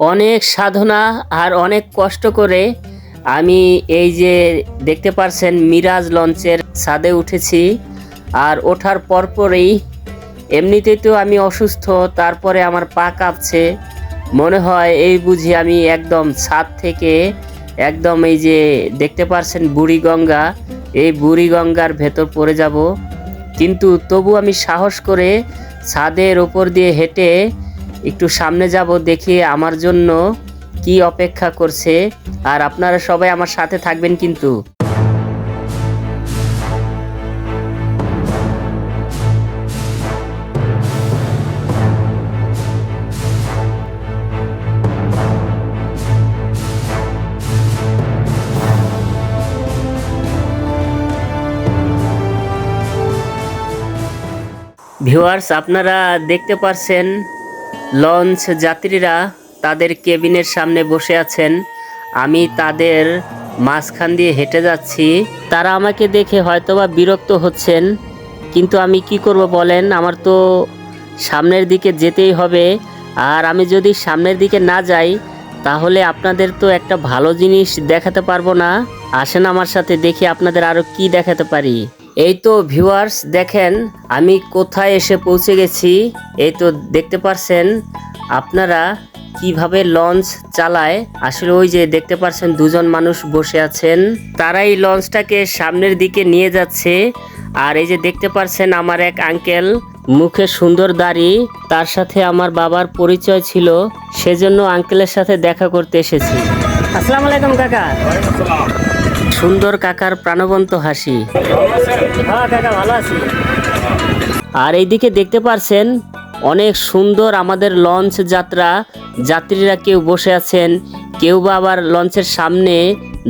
অনেক সাধনা আর অনেক কষ্ট করে আমি এই যে দেখতে পারছেন মিরাজ লঞ্চের ছাদে উঠেছি। আর ওঠার পরপরই এমনিতেই তো আমি অসুস্থ, তারপরে আমার পা কাঁপছে। মনে হয় এই বুঝি আমি একদম ছাদ থেকে একদম এই যে দেখতে পারছেন বুড়িগঙ্গা এই বুড়িগঙ্গার ভেতর পড়ে যাব। কিন্তু তবু আমি সাহস করে ছাদের ওপর দিয়ে হেঁটে একটু সামনে যাব দেখি আমার জন্য কি অপেক্ষা করছে, আর আপনারা সবাই আমার সাথে থাকবেন কিন্তু। ভিউয়ার্স, আপনারা দেখতে পারছেন লঞ্চ যাত্রীরা তাদের কেবিনের সামনে বসে আছেন। আমি তাদের মাঝখান দিয়ে হেঁটে যাচ্ছি। তারা আমাকে দেখে হয়তোবা বিরক্ত হচ্ছেন, কিন্তু আমি কি করব বলেন? আমার তো সামনের দিকে যেতেই হবে। আর আমি যদি সামনের দিকে না যাই, তাহলে আপনাদের তো একটা ভালো জিনিস দেখাতে পারব না। আসেন আমার সাথে, দেখি আপনাদের আরও কি দেখাতে পারি। এই তো ভিউয়ার্স দেখেন, আমি কোথায় এসে পৌঁছে গেছি। এই তো দেখতে পারছেন, আপনারা কীভাবে লঞ্চ চালায়। আসলে ওই যে দেখতে পারছেন, দুজন মানুষ বসে আছেন। তারা তারাই লঞ্চটাকে সামনের দিকে নিয়ে যাচ্ছে। আর এই যে দেখতে পারছেন, আমার এক আঙ্কেল মুখে সুন্দর দাড়ি। তার সাথে আমার বাবার পরিচয় ছিল। সেজন্য আঙ্কেলের সাথে দেখা করতে এসেছি। আসসালামু আলাইকুম কাকা। সুন্দর কাকার প্রাণবন্ত হাসি। হ্যাঁ কাকা ভালো আছি। আর এইদিকে দেখতে পারছেন অনেক সুন্দর আমাদের লঞ্চ যাত্রা। যাত্রীরা কেউ বসে আছেন কেউ বা আবার লঞ্চের সামনে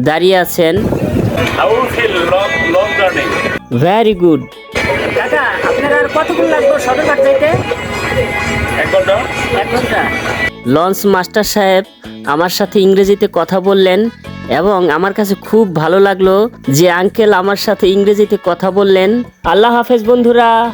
দাঁড়িয়ে আছেন? ভেরি গুড কাকা আপনার আর কতক্ষণ লাগবে সদরঘাট যাইতে? এক ঘণ্টা। এক ঘণ্টা। লঞ্চ মাস্টার সাহেব আমার সাথে ইংরেজিতে কথা বললেন এবং আমার কাছে খুব ভালো লাগল যে আঙ্কেল আমার সাথে ইংরেজিতে কথা বললেন। আল্লাহ হাফেজ বন্ধুরা।